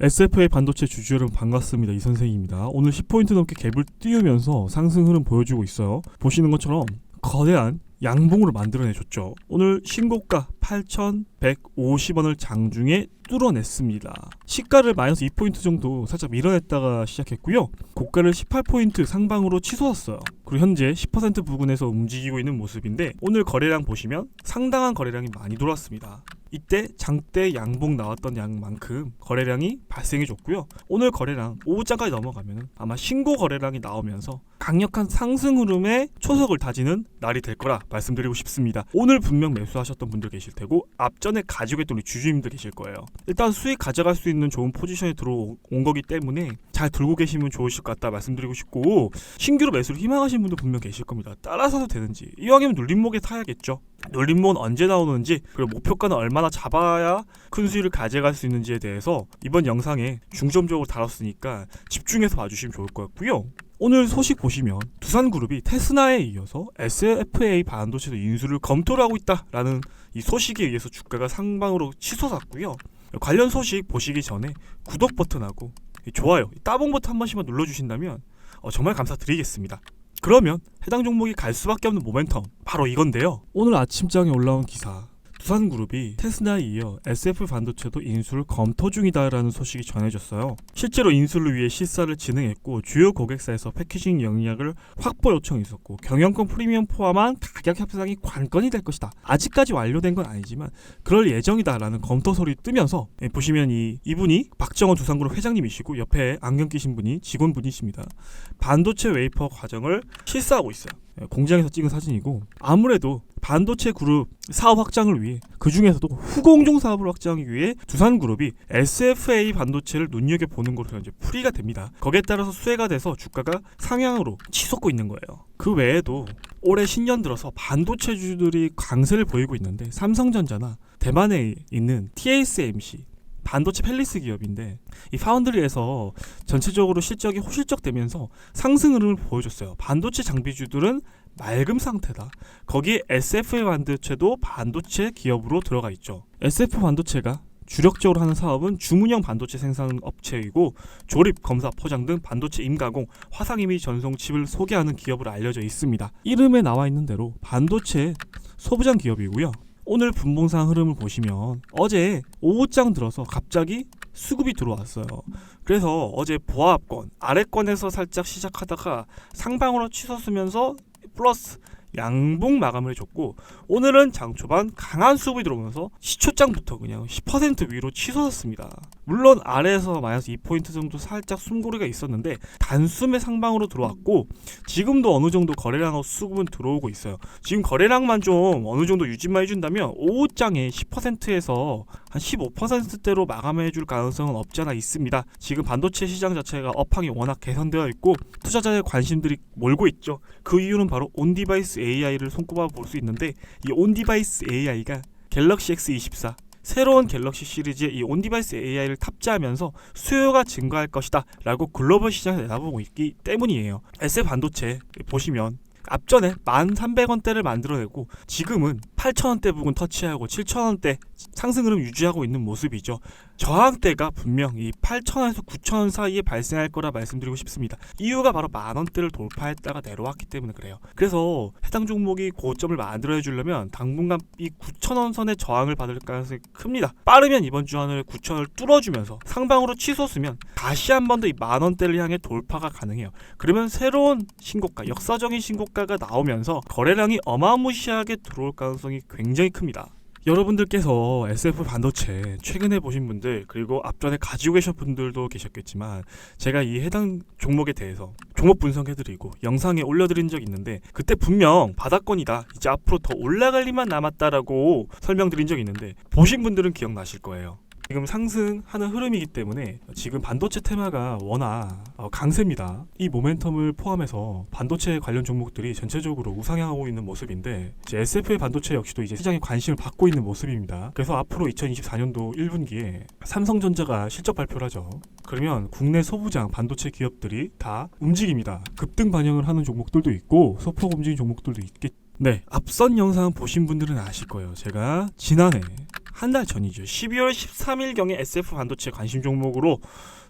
SFA 반도체 주주 여러분 반갑습니다. 이 선생입니다. 오늘 10포인트 넘게 갭을 띄우면서 상승 흐름 보여주고 있어요. 보시는 것처럼 거대한 양봉으로 만들어내줬죠. 오늘 신고가 8,150원을 장중에 뚫어냈습니다. 시가를 마이너스 2포인트 정도 살짝 밀어냈다가 시작했고요. 고가를 18포인트 상방으로 치솟았어요. 그리고 현재 10% 부근에서 움직이고 있는 모습인데 오늘 거래량 보시면 상당한 거래량이 많이 들어왔습니다. 이때 장대 양봉 나왔던 양만큼 거래량이 발생해줬고요. 오늘 거래량 5장까지 넘어가면 아마 신고 거래량이 나오면서 강력한 상승 흐름에 초석을 다지는 날이 될 거라 말씀드리고 싶습니다. 오늘 분명 매수하셨던 분들 계실 테고 앞전에 가지고 있던 우리 주주님들 계실 거예요. 일단 수익 가져갈 수 있는 좋은 포지션에 들어온 거기 때문에 잘 들고 계시면 좋으실 것 같다 말씀드리고 싶고 신규로 매수를 희망하시는 분도 분명 계실 겁니다. 따라서도 되는지 이왕이면 눌림목에 타야겠죠. 눌림목은 언제 나오는지 그리고 목표가는 얼마나 잡아야 큰 수익을 가져갈 수 있는지에 대해서 이번 영상에 중점적으로 다뤘으니까 집중해서 봐주시면 좋을 것 같고요. 오늘 소식 보시면 두산그룹이 테스나에 이어서 SFA 반도체도 인수를 검토를 하고 있다라는 이 소식에 의해서 주가가 상방으로 치솟았고요. 관련 소식 보시기 전에 구독 버튼하고 이 좋아요, 이 따봉 버튼 한 번씩만 눌러주신다면 어, 정말 감사드리겠습니다. 그러면 해당 종목이 갈 수밖에 없는 모멘텀 바로 이건데요. 오늘 아침장에 올라온 기사 두산그룹이 테스나에 이어 SF 반도체도 인수를 검토 중이다라는 소식이 전해졌어요. 실제로 인수를 위해 시사를 진행했고 주요 고객사에서 패키징 영역을 확보 요청이 있었고 경영권 프리미엄 포함한 가격 협상이 관건이 될 것이다. 아직까지 완료된 건 아니지만 그럴 예정이다라는 검토 소리 뜨면서 예, 보시면 이 이분이 박정원 두산그룹 회장님이시고 옆에 안경 끼신 분이 직원분이십니다. 반도체 웨이퍼 과정을 실사하고 있어요. 예, 공장에서 찍은 사진이고 아무래도 반도체 그룹 사업 확장을 위해 그 중에서도 후공정 사업을 확장하기 위해 두산 그룹이 SFA 반도체를 눈여겨 보는 것으로 현재 풀이가 됩니다. 거기에 따라서 수혜가 돼서 주가가 상향으로 치솟고 있는 거예요. 그 외에도 올해 신년 들어서 반도체주들이 강세를 보이고 있는데 삼성전자나 대만에 있는 TSMC 반도체 펠리스 기업인데 이 파운드리에서 전체적으로 실적이 호실적되면서 상승 흐름을 보여줬어요. 반도체 장비주들은 맑음 상태다. 거기에 SF 반도체도 반도체 기업으로 들어가 있죠. SF 반도체가 주력적으로 하는 사업은 주문형 반도체 생산 업체이고 조립, 검사, 포장 등 반도체 임가공, 화상 이미지 전송 칩을 소개하는 기업으로 알려져 있습니다. 이름에 나와 있는 대로 반도체 소부장 기업이고요. 오늘 분봉상 흐름을 보시면 어제 오후장 들어서 갑자기 수급이 들어왔어요. 그래서 어제 보합권 아래권에서 살짝 시작하다가 상방으로 치솟으면서 플러스 양봉 마감을 해줬고 오늘은 장 초반 강한 수급이 들어오면서 시초장부터 그냥 10% 위로 치솟았습니다. 물론 아래에서 마이너스 2포인트 정도 살짝 숨고리가 있었는데 단숨에 상방으로 들어왔고 지금도 어느 정도 거래량하고 수급은 들어오고 있어요. 지금 거래량만 좀 어느 정도 유지만 해준다면 오후장에 10%에서 한 15%대로 마감해 줄 가능성은 없지 않아 있습니다. 지금 반도체 시장 자체가 업황이 워낙 개선되어 있고 투자자의 관심들이 몰고 있죠. 그 이유는 바로 온디바이스 AI를 손꼽아 볼 수 있는데 이 온디바이스 AI가 갤럭시 X24 새로운 갤럭시 시리즈의 이 온디바이스 AI를 탑재하면서 수요가 증가할 것이다 라고 글로벌 시장에 내다보고 있기 때문이에요. SF 반도체 보시면 앞전에 1,300원대를 만들어내고 지금은 8,000원대 부근 터치하고 7,000원대 상승 흐름 유지하고 있는 모습이죠. 저항대가 분명 이 8,000원에서 9,000원 사이에 발생할 거라 말씀드리고 싶습니다. 이유가 바로 만 원대를 돌파했다가 내려왔기 때문에 그래요. 그래서 해당 종목이 고점을 만들어 주려면 당분간 이 9,000원 선의 저항을 받을 가능성이 큽니다. 빠르면 이번 주 안에 9,000원을 뚫어주면서 상방으로 치솟으면 다시 한 번 더 이 만 원대를 향해 돌파가 가능해요. 그러면 새로운 신고가, 역사적인 신고가가 나오면서 거래량이 어마무시하게 들어올 가능성이 굉장히 큽니다. 여러분들께서 SF 반도체 최근에 보신 분들 그리고 앞전에 가지고 계신 분들도 계셨겠지만 제가 이 해당 종목에 대해서 종목 분석해드리고 영상에 올려드린 적 있는데 그때 분명 바닥권이다 이제 앞으로 더 올라갈 일만 남았다라고 설명드린 적 있는데 보신 분들은 기억나실 거예요. 지금 상승하는 흐름이기 때문에 지금 반도체 테마가 워낙 어, 강세입니다. 이 모멘텀을 포함해서 반도체 관련 종목들이 전체적으로 우상향하고 있는 모습인데 SF의 반도체 역시도 이제 시장에 관심을 받고 있는 모습입니다. 그래서 앞으로 2024년도 1분기에 삼성전자가 실적 발표를 하죠. 그러면 국내 소부장 반도체 기업들이 다 움직입니다. 급등 반영을 하는 종목들도 있고 소폭 움직이는 종목들도 있겠. 네, 앞선 영상 보신 분들은 아실 거예요. 제가 지난해 한 달 전이죠. 12월 13일경에 SF 반도체 관심 종목으로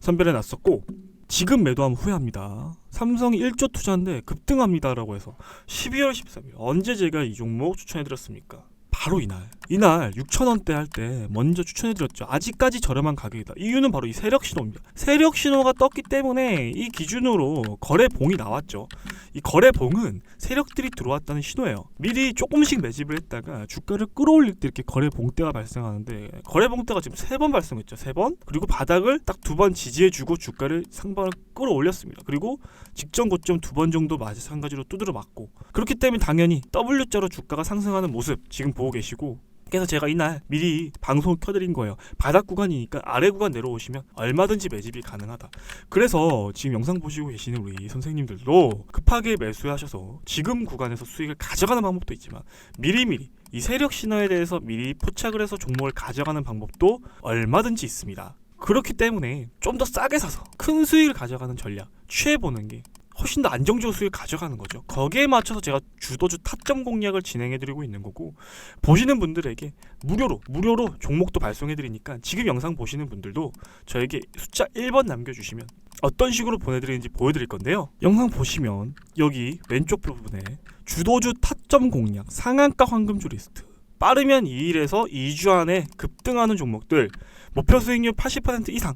선별해 놨었고 지금 매도하면 후회합니다. 삼성이 1조 투자인데 급등합니다라고 해서 12월 13일 언제 제가 이 종목 추천해 드렸습니까? 바로 이날 이날 6천원대 할 때 먼저 추천해 드렸죠. 아직까지 저렴한 가격이다. 이유는 바로 이 세력 신호입니다. 세력 신호가 떴기 때문에 이 기준으로 거래봉이 나왔죠. 이 거래봉은 세력들이 들어왔다는 신호예요. 미리 조금씩 매집을 했다가 주가를 끌어올릴 때 이렇게 거래봉대가 발생하는데 거래봉대가 지금 세 번 발생했죠. 세 번. 그리고 바닥을 딱 두 번 지지해주고 주가를 상방을 끌어올렸습니다. 그리고 직전 고점 두 번 정도 마찬가지로 두드려 맞고 그렇기 때문에 당연히 W자로 주가가 상승하는 모습 지금 보고 계시고 그래서 제가 이날 미리 방송을 켜드린 거예요. 바닥 구간이니까 아래 구간 내려오시면 얼마든지 매집이 가능하다. 그래서 지금 영상 보시고 계시는 우리 선생님들도 급하게 매수하셔서 지금 구간에서 수익을 가져가는 방법도 있지만 미리미리 이 세력 신호에 대해서 미리 포착을 해서 종목을 가져가는 방법도 얼마든지 있습니다. 그렇기 때문에 좀 더 싸게 사서 큰 수익을 가져가는 전략 취해보는 게 훨씬 더 안정적으로 수익을 가져가는 거죠. 거기에 맞춰서 제가 주도주 타점 공략을 진행해드리고 있는 거고 보시는 분들에게 무료로 무료로 종목도 발송해드리니까 지금 영상 보시는 분들도 저에게 숫자 1번 남겨주시면 어떤 식으로 보내드리는지 보여드릴 건데요. 영상 보시면 여기 왼쪽 부분에 주도주 타점 공략 상한가 황금주 리스트 빠르면 2일에서 2주 안에 급등하는 종목들 목표 수익률 80% 이상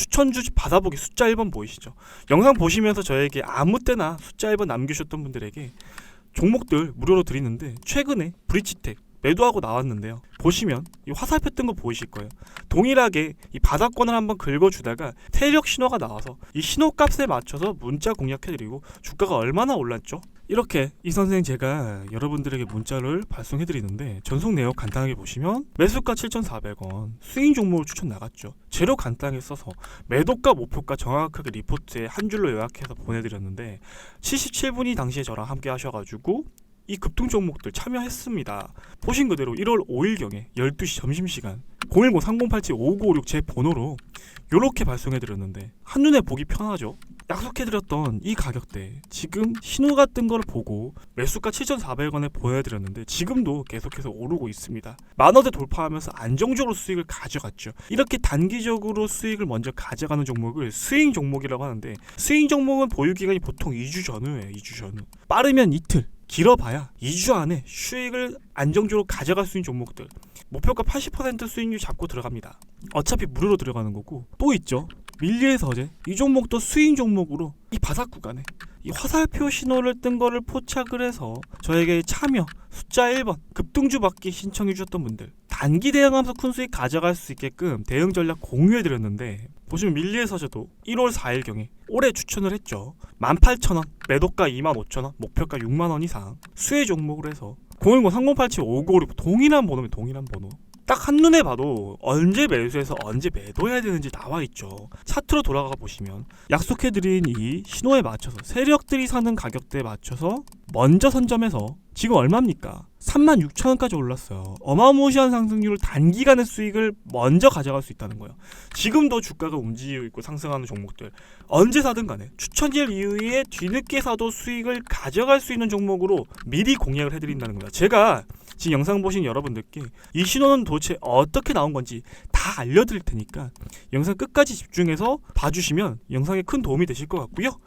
추천주 받아보기 숫자 1번 보이시죠? 영상 보시면서 저에게 아무 때나 숫자 1번 남기셨던 분들에게 종목들 무료로 드리는데 최근에 브리치텍 매도하고 나왔는데요. 보시면 이 화살표 뜬거 보이실 거예요. 동일하게 이 바닥권을 한번 긁어주다가 태력 신호가 나와서 이 신호 값에 맞춰서 문자 공략해드리고 주가가 얼마나 올랐죠? 이렇게 이 선생 제가 여러분들에게 문자를 발송해 드리는데 전송 내역 간단하게 보시면 매수가 7,400원 스윙 종목을 추천 나갔죠 재료 간단하게 써서 매도가 목표가 정확하게 리포트에 한 줄로 요약해서 보내드렸는데 77분이 당시에 저랑 함께 하셔가지고 이 급등 종목들 참여했습니다. 보신 그대로 1월 5일경에 12시 점심시간 010-3087-5956 제 번호로 요렇게 발송해드렸는데 한눈에 보기 편하죠? 약속해드렸던 이 가격대 지금 신호가 뜬 걸 보고 매수가 7,400원에 보여드렸는데 지금도 계속해서 오르고 있습니다. 만원대 돌파하면서 안정적으로 수익을 가져갔죠. 이렇게 단기적으로 수익을 먼저 가져가는 종목을 스윙 종목이라고 하는데 스윙 종목은 보유 기간이 보통 2주 전후예요. 2주 전후. 빠르면 이틀, 길어봐야 2주 안에 수익을 안정적으로 가져갈 수 있는 종목들 목표가 80% 수익률 잡고 들어갑니다. 어차피 무료로 들어가는 거고 또 있죠. 밀리의 서재 이 종목도 스윙 종목으로 이 바닥 구간에 이 화살표 신호를 뜬 거를 포착을 해서 저에게 참여 숫자 1번 급등주 받기 신청해 주셨던 분들 단기 대응하면서 큰 수익 가져갈 수 있게끔 대응 전략 공유해 드렸는데 보시면 밀리의 서재도 1월 4일경에 올해 추천을 했죠. 18,000원 매도가 25,000원 목표가 6만원 이상 수혜 종목으로 해서 010-3087-5956 동일한 번호면 동일한 번호 딱 한눈에 봐도 언제 매수해서 언제 매도해야 되는지 나와 있죠. 차트로 돌아가 보시면 약속해드린 이 신호에 맞춰서 세력들이 사는 가격대에 맞춰서 먼저 선점해서 지금 얼마입니까? 36,000원까지 올랐어요. 어마무시한 상승률을 단기간의 수익을 먼저 가져갈 수 있다는 거예요. 지금도 주가가 움직이고 있고 상승하는 종목들 언제 사든 간에 추천일 이후에 뒤늦게 사도 수익을 가져갈 수 있는 종목으로 미리 공략을 해드린다는 거예요. 제가 지금 영상 보신 여러분들께 이 신호는 도대체 어떻게 나온 건지 다 알려드릴 테니까 영상 끝까지 집중해서 봐주시면 영상에 큰 도움이 되실 것 같고요.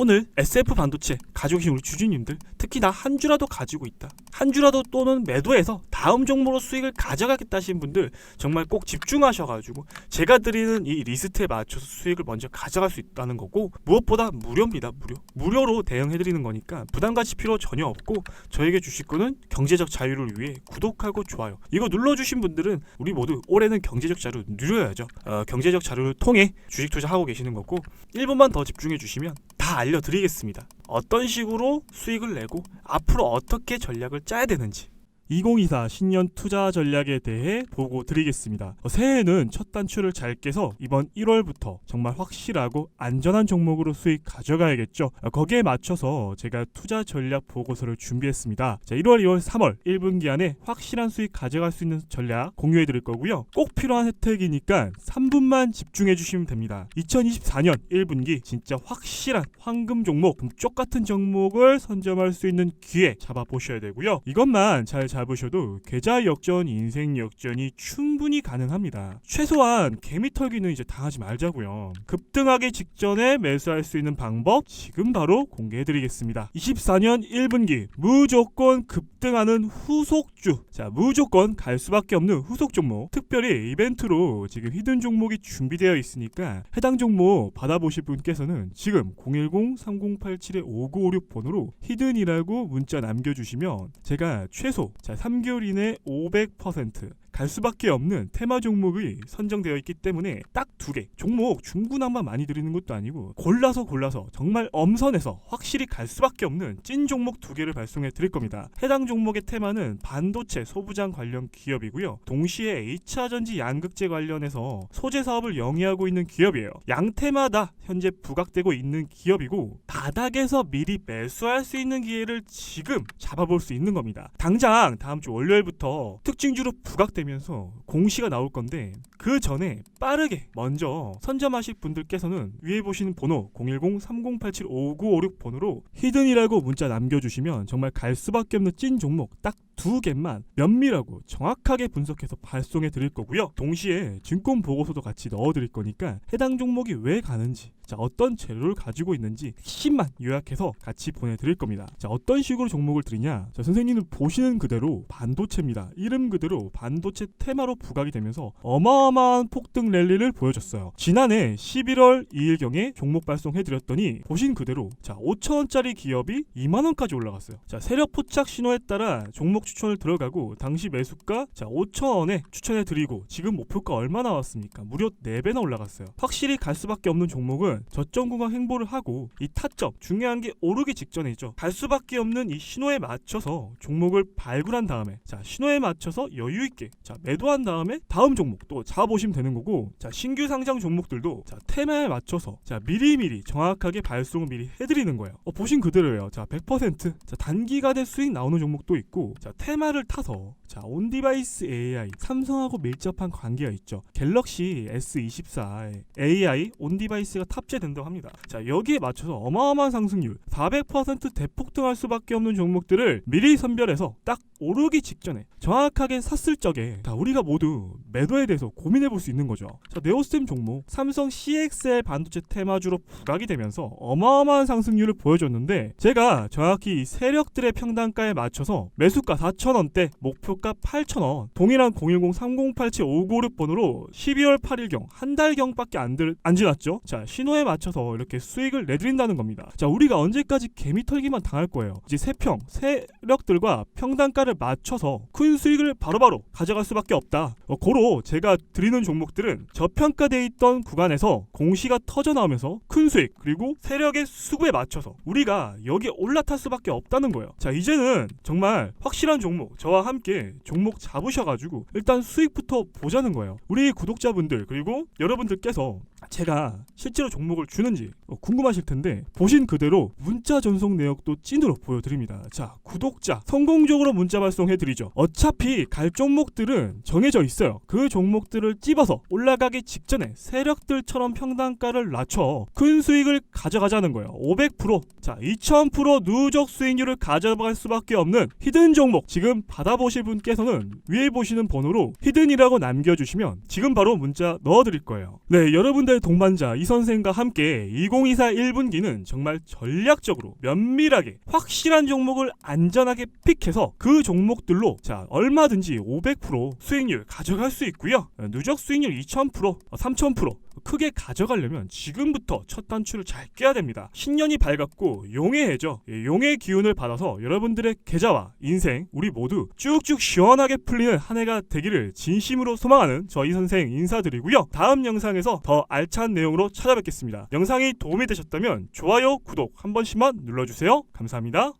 오늘 SF 반도체 가지고 계신 우리 주주님들 특히 나 한 주라도 가지고 있다. 한 주라도 또는 매도해서 다음 종목으로 수익을 가져가겠다 하신 분들 정말 꼭 집중하셔가지고 제가 드리는 이 리스트에 맞춰서 수익을 먼저 가져갈 수 있다는 거고 무엇보다 무료입니다 무료. 무료로 대응해드리는 거니까 부담가치 필요 전혀 없고 저에게 거는 경제적 자유를 위해 구독하고 좋아요. 이거 눌러주신 분들은 우리 모두 올해는 경제적 자유 누려야죠. 어, 경제적 자료를 통해 주식 투자하고 계시는 거고 1분만 더 집중해 주시면 다 알 려드리겠습니다. 어떤 식으로 수익을 내고 앞으로 어떻게 전략을 짜야 되는지 2024 신년 투자 전략에 대해 보고 드리겠습니다. 어, 새해에는 첫 단추를 잘 깨서 이번 1월부터 정말 확실하고 안전한 종목으로 수익 가져가야겠죠. 어, 거기에 맞춰서 제가 투자 전략 보고서를 준비했습니다. 자, 1월, 2월, 3월 1분기 안에 확실한 수익 가져갈 수 있는 전략 공유해 드릴 거고요. 꼭 필요한 혜택이니까 3분만 집중해 주시면 됩니다. 2024년 1분기 진짜 확실한 황금 종목, 금쪽 같은 종목을 선점할 수 있는 기회 잡아 보셔야 되고요. 이것만 잘 잡으셔도 계좌 역전, 인생 역전이 충분히 가능합니다. 최소한 개미 털기는 이제 당하지 말자고요. 급등하기 직전에 매수할 수 있는 방법 지금 바로 공개해드리겠습니다. 24년 1분기 무조건 급등하는 후속주. 자, 무조건 갈 수밖에 없는 후속 종목. 특별히 이벤트로 지금 히든 종목이 준비되어 있으니까 해당 종목 받아보실 분께서는 지금 010-3087-5956 번호로 히든이라고 문자 남겨주시면 제가 최소 자 3개월 이내 500% 갈 수밖에 없는 테마 종목이 선정되어 있기 때문에 딱 두 개 종목 중구난방 많이 드리는 것도 아니고 골라서 골라서 정말 엄선해서 확실히 갈 수밖에 없는 찐 종목 두 개를 발송해 드릴 겁니다. 해당 종목의 테마는 반도체 소부장 관련 기업이고요. 동시에 2차 전지 양극재 관련해서 소재 사업을 영위하고 있는 기업이에요. 양테마다 현재 부각되고 있는 기업이고 바닥에서 미리 매수할 수 있는 기회를 지금 잡아볼 수 있는 겁니다. 당장 다음 주 월요일부터 특징주로 부각되면 서 공시가 나올 건데 그 전에 빠르게 먼저 선점하실 분들께서는 위에 보시는 번호 010-3087-5956 번호로 히든이라고 문자 남겨주시면 정말 갈 수밖에 없는 찐 종목 딱 두 개만 면밀하고 정확하게 분석해서 발송해 드릴 거고요. 동시에 증권 보고서도 같이 넣어 드릴 거니까 해당 종목이 왜 가는지 자 어떤 재료를 가지고 있는지 핵심만 요약해서 같이 보내드릴 겁니다. 자 어떤 식으로 종목을 드리냐? 자 선생님은 보시는 그대로 반도체입니다. 이름 그대로 반도체 테마로 부각이 되면서 어마어마한 폭등 랠리를 보여줬어요. 지난해 11월 2일경에 종목 발송해드렸더니 보신 그대로 자 5천원짜리 기업이 2만원까지 올라갔어요. 자 세력 포착 신호에 따라 종목 추천을 들어가고 당시 매수가 자 5천원에 추천해드리고 지금 목표가 얼마 나왔습니까? 무려 4배나 올라갔어요. 확실히 갈 수밖에 없는 종목은 저점 구간 행보를 하고 이 타점 중요한 게 오르기 직전이죠. 갈 수밖에 없는 이 신호에 맞춰서 종목을 발굴한 다음에 자 신호에 맞춰서 여유 있게 자 매도한 다음에 다음 종목 또 잡아보시면 되는 거고 자 신규 상장 종목들도 자 테마에 맞춰서 자 미리미리 정확하게 발송을 미리 해드리는 거예요. 어, 보신 그대로예요. 자 100%자 단기간에 수익 나오는 종목도 있고 자 테마를 타서 자 온디바이스 AI 삼성하고 밀접한 관계가 있죠. 갤럭시 S24에 AI 온디바이스가 탑재된다고 합니다. 자 여기에 맞춰서 어마어마한 상승률 400% 대폭등할 수밖에 없는 종목들을 미리 선별해서 딱 오르기 직전에 정확하게 샀을 적에 자 우리가 모두 매도에 대해서 고민해 볼 수 있는 거죠. 자 네오스템 종목 삼성 CXL 반도체 테마주로 부각이 되면서 어마어마한 상승률을 보여줬는데 제가 정확히 이 세력들의 평단가에 맞춰서 매수가 4,000원대 목표가 8,000원 동일한 010-3087-5956번으로 12월 8일경 한 달경밖에 안, 들, 안 지났죠. 자 신호에 맞춰서 이렇게 수익을 내드린다는 겁니다. 자 우리가 언제까지 개미 털기만 당할 거예요. 이제 세평 세력들과 평단가를 맞춰서 큰 수익을 바로바로 가져갈 수밖에 없다. 어, 고로 제가 드리는 종목들은 저평가돼 있던 구간에서 공시가 터져 나오면서 큰 수익 그리고 세력의 수급에 맞춰서 우리가 여기에 올라탈 수밖에 없다는 거예요. 자 이제는 정말 확실한 종목 저와 함께 종목 잡으셔가지고 일단 수익부터 보자는 거예요. 우리 구독자분들 그리고 여러분들께서 제가 실제로 종목을 주는지 어, 궁금하실 텐데 보신 그대로 문자 전송 내역도 찐으로 보여드립니다. 자 구독자 성공적으로 문자 발송해드리죠. 어차피 갈 종목들은 정해져 있어요. 그 종목들을 찝어서 올라가기 직전에 세력들처럼 평단가를 낮춰 큰 수익을 가져가자는 거예요. 500%, 자 2000% 누적 수익률을 가져갈 수밖에 없는 히든 종목 지금 받아보실 분께서는 위에 보시는 번호로 히든이라고 남겨주시면 지금 바로 문자 넣어드릴 거예요. 네 여러분 들 동반자 이 선생과 함께 2024 1분기는 정말 전략적으로 면밀하게 확실한 종목을 안전하게 픽해서 그 종목들로 자 얼마든지 500% 수익률 가져갈 수 있고요. 누적 수익률 2000%, 3000% 크게 가져가려면 지금부터 첫 단추를 잘 깨야 됩니다. 신년이 밝았고 용의 해죠. 예, 용의 기운을 받아서 여러분들의 계좌와 인생 우리 모두 쭉쭉 시원하게 풀리는 한 해가 되기를 진심으로 소망하는 저희 선생 인사드리고요. 다음 영상에서 더 알찬 내용으로 찾아뵙겠습니다. 영상이 도움이 되셨다면 좋아요, 구독 한 번씩만 눌러주세요. 감사합니다.